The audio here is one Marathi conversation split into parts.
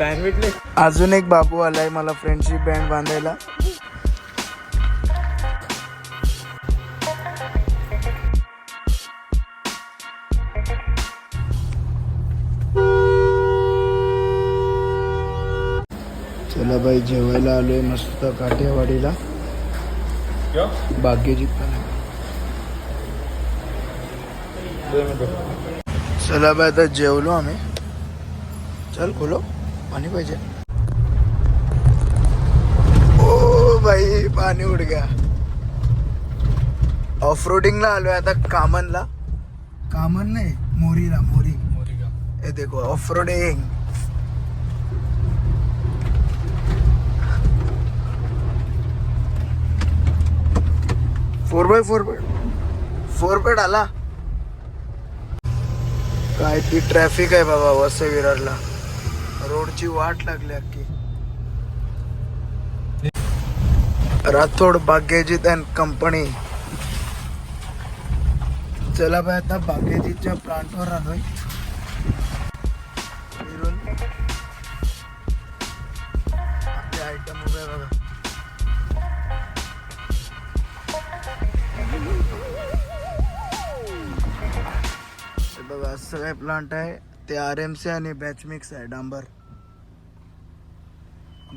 पॅन भेटले. अजून एक बाबू आलाय मला फ्रेंडशिप बँड बांधायला. चला बाई जेवायला आलोय मस्त काठेवाडीला बागेची पण. चला बाई आता जेवलो आम्ही. चल खोलो. पाणी पाहिजे. ओ भाई पाणी उड गया ऑफ रोडिंगला आलोय आता कामनला. कामन नाही मोरीला मोरी. हे देखो off roading four by four bed फोर बेड आला काय ती ट्रॅफिक आहे बाबा वसई विरारला. रोडची वाट लागली अख्खी. Rathod Bagejit and company. चला बाय आता बागेजीच्या प्लांटवर आलोय फिरून. आपले आयटम उभे आहे बघा बघा असं काय प्लांट आहे. ते आर एम सी आणि बॅच मिक्स आहे डांबर.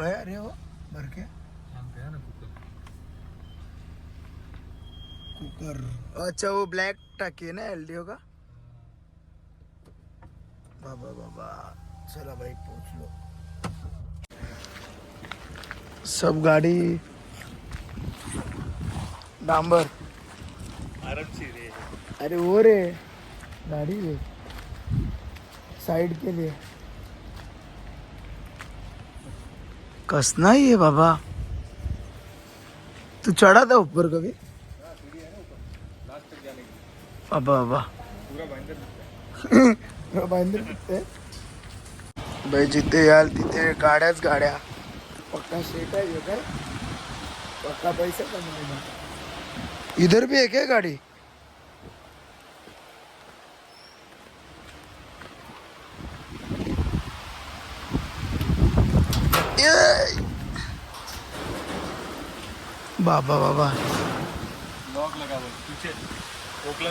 गया रे हो बरके कुकर। अच्छा वो ब्लॅक टाकी है ना एल डी ओ का? बाबा बाबा। चला भाई पोचलो सब गाड़ी। डांबर। अरे वो रे। गाड़ी साइड के लिए। कसं नाही आहे बाबा. तू चढ़ा था ऊपर कभी बाबा बाबा. पूरा भाई जिथे याल तिथे गाड्याच गाड्या. पक्का शेट आहे काय? पक्का पैसा कमवला इधर भी है क्या गाड़ी? बाबा बाबा। लॉक लगा हुआ पीछे।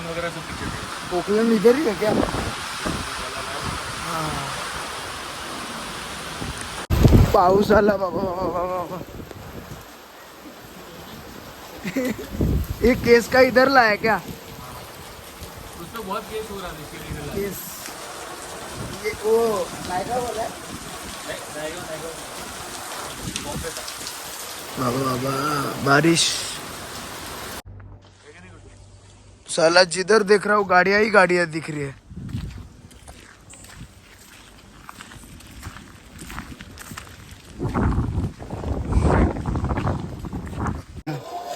वगैरह सब पीछे थे। इधर ही है क्या? हाँ. पाऊस आला बाबा बाबा बाबा। ये केस का इधर लाया क्या? उसमें बहुत केस हो रहा है इसके लिए केस। ये वो नायका बोला है? बाबा बाबा बारिश. साला जिधर देख रहा हूँ गाड़ियाँ ही गाड़ियाँ दिख रही है।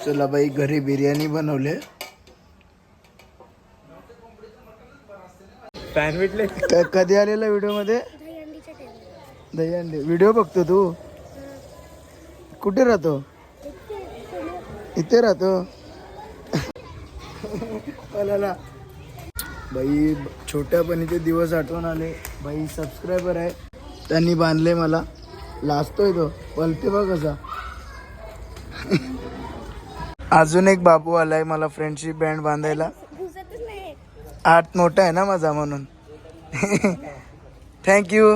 चला बाई घरी बिर्याणी बनवले। कधी आलेला व्हिडिओमध्ये? दहीहंडी. व्हिडिओ बघतो तू. कुठे राहतो? इथे राहतो. बाई छोट्यापणीचे दिवस आठवण आले. बाई सबस्क्रायबर आहे. त्यांनी बांधले मला. लाजतोय तो. पलते बघ कसा. अजून एक बाबू आलाय मला फ्रेंडशिप बँड बांधायला. आठ मोठा आहे ना माझा म्हणून. थँक्यू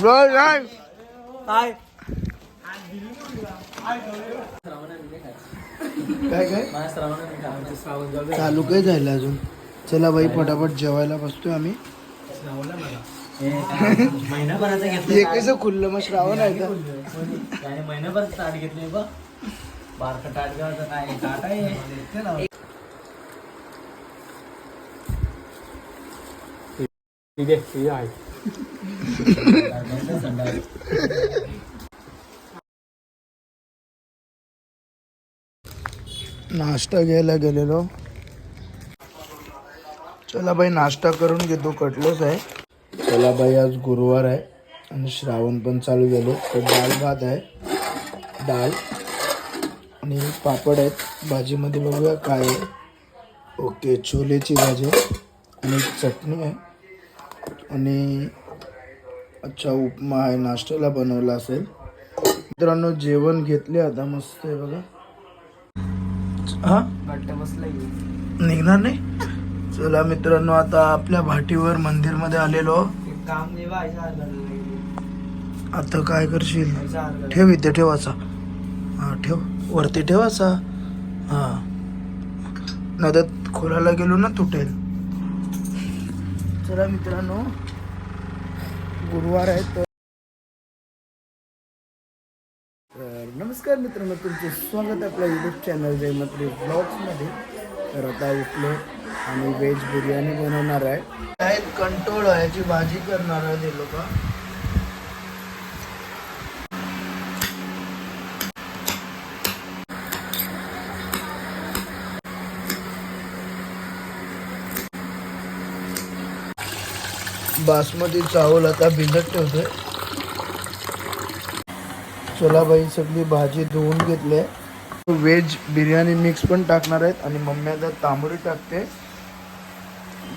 जय जय काय काय चालू काय झालं अजून? चला बाई पटापट जेवायला बसतोय आम्ही. महिनाभराचं घेतलं हे कसं खुल्लं मग श्रावण आहे का त्याने महिनाभर ताट घेतले बघ. बारका ताटगावचं काय ताट आहे. नाश्ता घ्यायला गेलेलो. चला बाई नाश्ता करून घेतो कटलंच आहे. चला बाई आज गुरुवार आहे आणि श्रावण पण चालू झाले तर डाळ भात आहे. डाळ आणि पापड आहेत. भाजीमध्ये बघूया काय आहे. ओके छोलेची भाजी आणि चटणी आहे. आणि अच्छा उपमा आहे. नाश्त्याला बनवला असेल. मित्रांनो जेवण घेतले आता. मस्त आहे बघा. हा? निघणार नाही? चला मित्रांनो आता आपल्या भाटीवर मंदिरमध्ये आलेलो. काम नाही बा ऐसा हार आता काय करशील? ठेव इथे ठेवाचा हा ठेव. वरती ठेवाचा हा. नाही तर खोलायला गेलो ना तुटेल. चला मित्रांनो गुरुवार आहे तर तर नमस्कार मित्रांनो तुमचे स्वागत आहे आपल्या युट्यूब चॅनल जयमत्री ब्लॉग्समध्ये तर आता उठलो आणि व्हेज बिर्याणी बनवणार आहे. कंटोळ कंट्रोल याची भाजी करणार आहे ते लोक. बासमती चावल आता भिजत ठेवतोय. चला बाई सगळी भाजी धुवून घेतली व्हेज बिर्याणी मिक्स पण टाकणार आहेत आणि मम्मी आता तांबडी टाकते.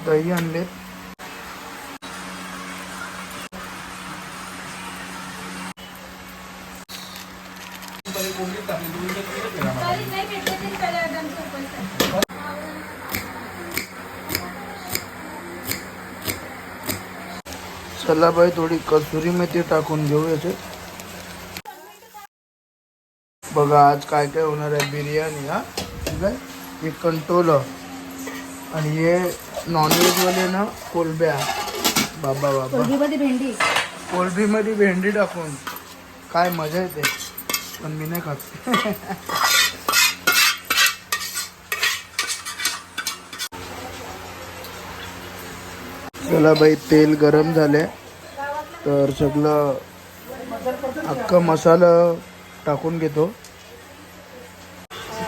दही आणले तरी नाही भेटले तरी त्याला दोनशे रुपये चला बाई थोडी कसुरी मेथी टाकून घेऊ याच्यात बघा आज काय काय होणार आहे बिर्याणी हा? ठीक आहे? हे कंटोलं. आणि हे नॉनव्हेजवाले ना कोलब्या. बाबा बाबा. कोलबीमध्ये भेंडी. कोलबीमध्ये भेंडी टाकून. काय मजा येते. पण मी नाही खात. चला बाई तेल गरम झाले तर सगळं अख्खा मसाला टाकून घेतो.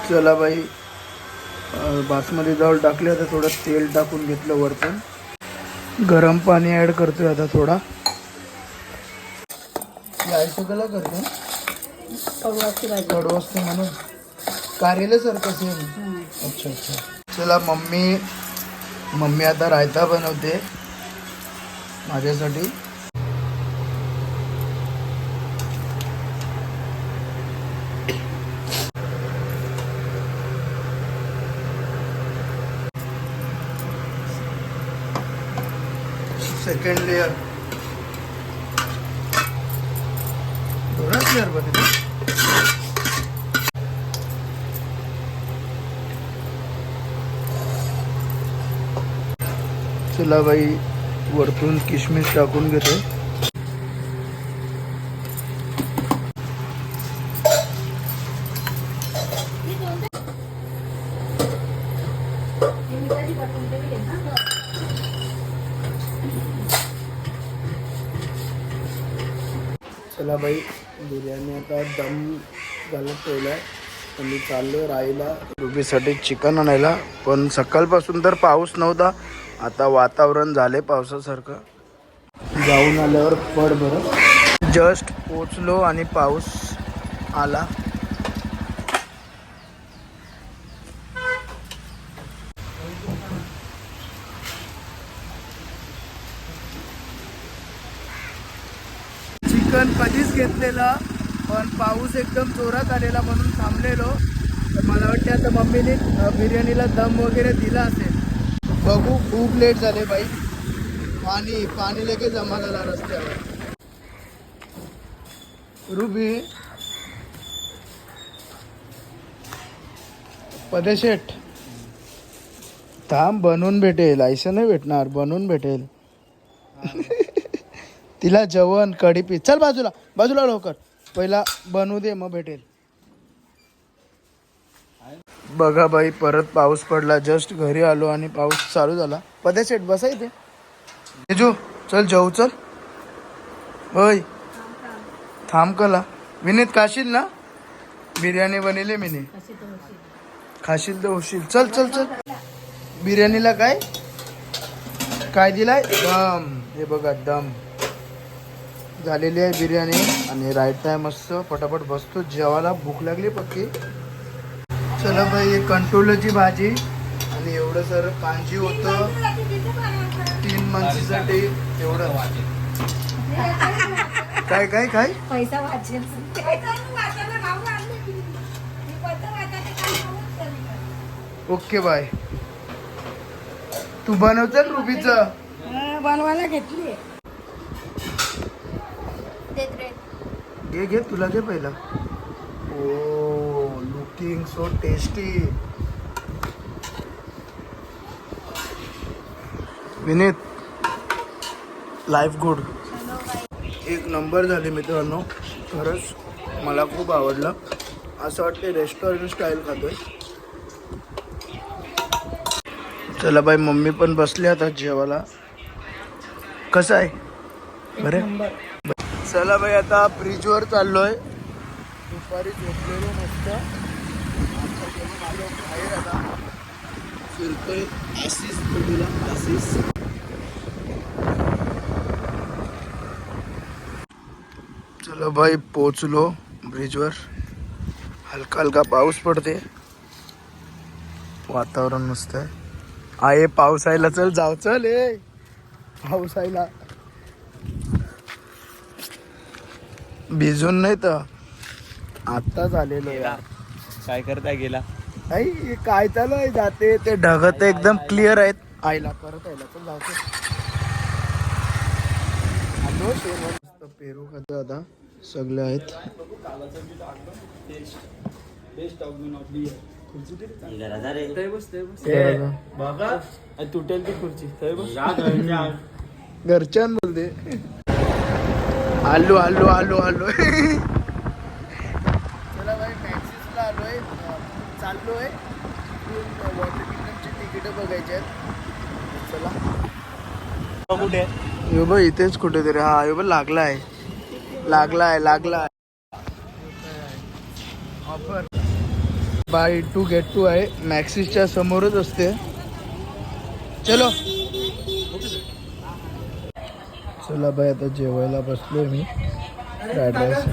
चला बाई बासमती डाळ टाकली आता थोडं तेल टाकून घेतलं वरतून. गरम पाणी ॲड करतोय आता थोडा. कला करतो. असते म्हणून. कार्यालयासारखं सेम अच्छा अच्छा. चला मम्मी मम्मी आता रायता बनवते. माझ्यासाठी सेकंड लेअर दोनच लेअर बनवते चला बाई वरतून किशमिश टाकून घेतो. चला बाई बिर्याणी आता दम घालत ठेवला आहे मी चाललो राहिला रुबीसाठी चिकन आणायला पण सकाळपासून तर पाऊस नव्हता. आता वातावरण झाले पावसासारखं. जाऊन आल्यावर पड बरं. जस्ट पोचलो आणि पाऊस आला. चिकन कधीच घेतलेलं पण पाऊस एकदम जोरात आलेला म्हणून थांबलेलो. तर मला वाटते आता मम्मीने बिर्याणीला दम वगैरे दिला असेल. बघू खूप लेट झाले बाई पाणी पाणी लगेच जमा झाला रस्त्यावर. रुबी. पदेशेठ थांब बनवून भेटेल. आयसं नाही भेटणार बनवून भेटेल. तिला जेवण कढीपी चल बाजूला बाजूला लवकर. पहिला बनवू दे मग भेटेल. बघा बाई परत पाऊस पडला. जस्ट घरी आलो आणि पाऊस चालू झाला. पदे सेट बसा इथे. तेजू चल जाऊ चल. होय थांब कला. विनीत खाशील ना? बिर्याणी बनवली मीने. खाशील तर होशील. चल चल चल. बिर्याणीला काय? काय दिलाय? दम. हे बघा दम. झालेली आहे बिर्याणी आणि राईट टाईम मस्त पटापट बसतो. जेवायला भूक लागली पक्की. चला बाई हे कंटोलाची भाजी. आणि एवढं सर कांजी होतं. तीन माणसासाठी एवढं. काय काय काय? पैसा वाचेल. Okay bye. तू बनवचं रुबीचं? बनवायला घेतली. घे घे तुला घे पहिला. Oh. Looking so tasty Vineet life good एक नंबर झाले मित्रांनो. खरंच मला खूप आवडलं. असं वाटते रेस्टॉरंट स्टाईल खातोय. चला बाई मम्मी पण बसली आता जेवायला. कसं आहे? बरं? चला बाई आता ब्रिजवर चाललोय. दुपारी झोपलेलो मस्त. आता आलो बाहेर आता फिरतोय आशिष तुला आशिष चला भाई पोचलो ब्रिजवर हलका हलका पाऊस पडते वातावरण मस्त आहे. आहे पावसायला चल जाऊ चल ए. पाऊस आयला भिजून नाही तर. आत्ताच आलेलो यार काय करता गेला? आई काय चालू आहे? जाते ते ढगत एकदम क्लिअर आहेत. आईला परत आईला पण जाते. शेवट. मस्त पेरू खातो आता. सगळे आहेत. तुटेल ती खुर्ची. घरच्यान बोलते आलो आलो आलो आलो चला बाई मॅक्सिसला आलोय चाललोय वॉटर किंगडमची तिकीट बघायची आहेत चला कुठे यो बघ इथेच कुठेतरी. हा यो बघ लागला आहे लागला आहे लागला आहे offer buy two get two आहे. मॅक्सिसच्या समोरच असते. चलो. चला बाई आता जेवायला बसलोय मी. Fried rice